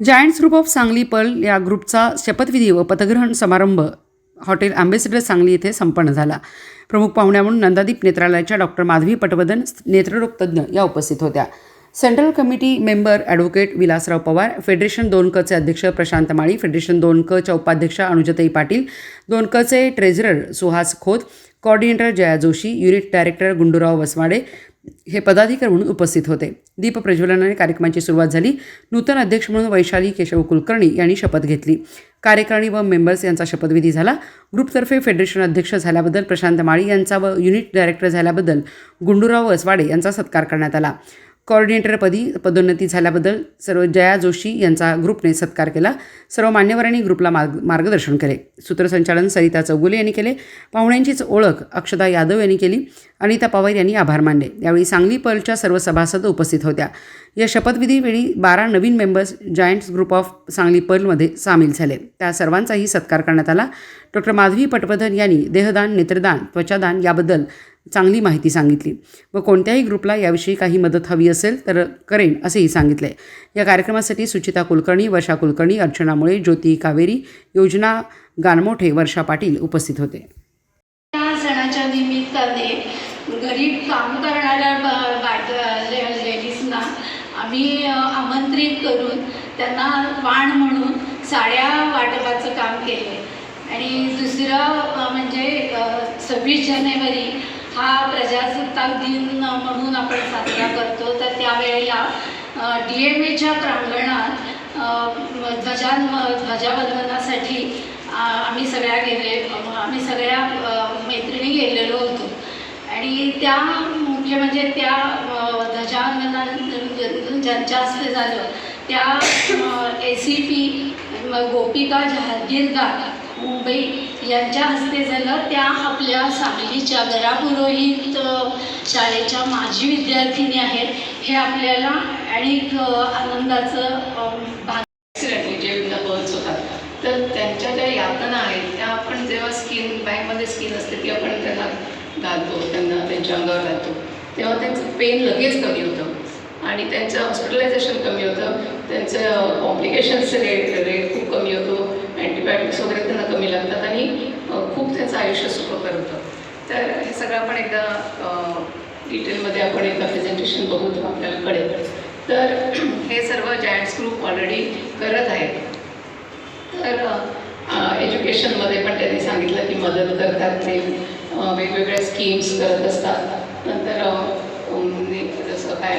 Giants group of Sangli pearl या ग्रुपचा शपथविधी व पथग्रहण समारंभ हॉटेल अँबेसिडर सांगली येथे संपन्न झाला. प्रमुख पाहुण्या म्हणून नंदादीप नेत्रालयाच्या डॉक्टर माधवी पटवर्धन नेत्ररोग तज्ज्ञ या उपस्थित होत्या. Central committee member advocate Vilasrao Pawar federation दोन कचे अध्यक्ष प्रशांत माळी फेडरेशन दोन कच्या उपाध्यक्षा अनुजताई पाटील दोन कचे treasurer Suhas Khot coordinator Jaya Joshi unit director Gundurao Waswade हे पदाधिकारी म्हणून उपस्थित होते. दीप प्रज्वलनाने कार्यक्रमाची सुरुवात झाली. नूतन अध्यक्ष म्हणून वैशाली केशव कुलकर्णी यांनी शपथ घेतली. कार्यकारिणी व मेंबर्स यांचा शपथविधी झाला. ग्रुपतर्फे फेडरेशन अध्यक्ष झाल्याबद्दल प्रशांत माळी यांचा व युनिट डायरेक्टर झाल्याबद्दल गुंडूराव वसवाडे यांचा सत्कार करण्यात आला. कॉर्डिनेटरपदी पदोन्नती झाल्याबद्दल सर्व जया जोशी यांचा ग्रुपने सत्कार केला. सर्व मान्यवरांनी ग्रुपला मार्ग मार्गदर्शन केले. सूत्रसंचालन सरिता चौगुले यांनी केले. पाहुण्यांचीच ओळख अक्षदा यादव यांनी केली. अनिता पवार यांनी आभार मानले. यावेळी सांगली पर्लच्या सर्व सभासद उपस्थित होत्या. या शपथविधीवेळी बारा नवीन members giants group of Sangli पर्लमध्ये सामील झाले. त्या सर्वांचाही सत्कार करण्यात आला. डॉक्टर माधवी पटवर्धन यांनी देहदान नेत्रदान त्वचादान याबद्दल चांगली माहिती सांगितली. व कोणत्याही ग्रुपला याविषयी काही मदत हवी असेल तर करेन असेही सांगितले या कार्यक्रमासाठी सुचिता कुलकर्णी वर्षा कुलकर्णी अर्चना मुळे ज्योती कावेरी योजना गानमोठे वर्षा पाटील उपस्थित होते. या सणाच्या निमित्ताने गरीब काम करणाऱ्या लेडीजना आम्ही आमंत्रित करून त्यांना वाण म्हणून साड्या वाटपाचं काम केले आणि दुसरं म्हणजे सव्वीस जानेवारी हा प्रजासत्ताक दिन म्हणून आपण साजरा करतो. तर त्यावेळेला डी एम एच्या प्रांगणात अ, ध्वजान ध्वजावंदनासाठी आम्ही सगळ्या गेले आम्ही सगळ्या मैत्रिणी गेलेलो होतो. आणि त्या मुख्य म्हणजे त्या ध्वजावंदना ज्यांच्या हस्ते झालं त्या A C P Gopika Jahagirdar Mumbai यांच्या हस्ते झालं. त्या आपल्या सांगलीच्या घरापुरोहित शाळेच्या माजी विद्यार्थिनी आहेत. हे आपल्याला अनेक आनंदाचं भाग ॲक्सिडेंटली जे बर्ड्स होतात. तर त्यांच्या ज्या यातना आहेत त्या आपण जेव्हा स्किन बॅगमध्ये स्किन असते ती आपण त्यांना घालतो त्यांना त्यांच्या अंगावर घालतो. तेव्हा त्यांचं पेन लगेच कमी होतं. आणि त्यांचं हॉस्पिटलायझेशन कमी होतं. त्यांचं कॉम्प्लिकेशनचं रेट रेट खूप कमी होतो अँटीबायोटिक्स वगैरे त्यांना कमी लागतात आणि अ, खूप त्यांचं आयुष्य सुखकर होतं तर हे सगळं आपण एकदा डिटेलमध्ये आपण एकदा प्रेझेंटेशन बघू तर आपल्याला कळेल. तर हे सर्व जायंट्स ग्रुप ऑलरेडी करत आहेत. तर एज्युकेशनमध्ये पण त्यांनी सांगितलं की मदत करतात ते वेगवेगळ्या स्कीम्स करत असतात. नंतर जसं काय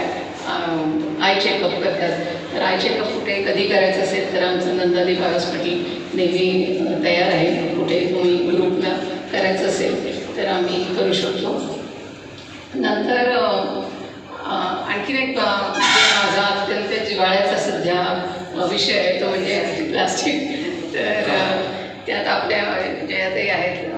आय चेकअप करतात. तर आय चेकअप कुठे कधी करायचं असेल तर आमचं नंदादेव हॉस्पिटल नेहमी तयार आहे. कुठे तुम्ही ग्रुपला करायचं असेल तर आम्ही करू शकतो नंतर आणखीन एक माझा अत्यंत जिवाळ्याचा सध्या विषय आहे तो म्हणजे प्लास्टिक. तर त्यात आपल्या म्हणजे जे ते आहेत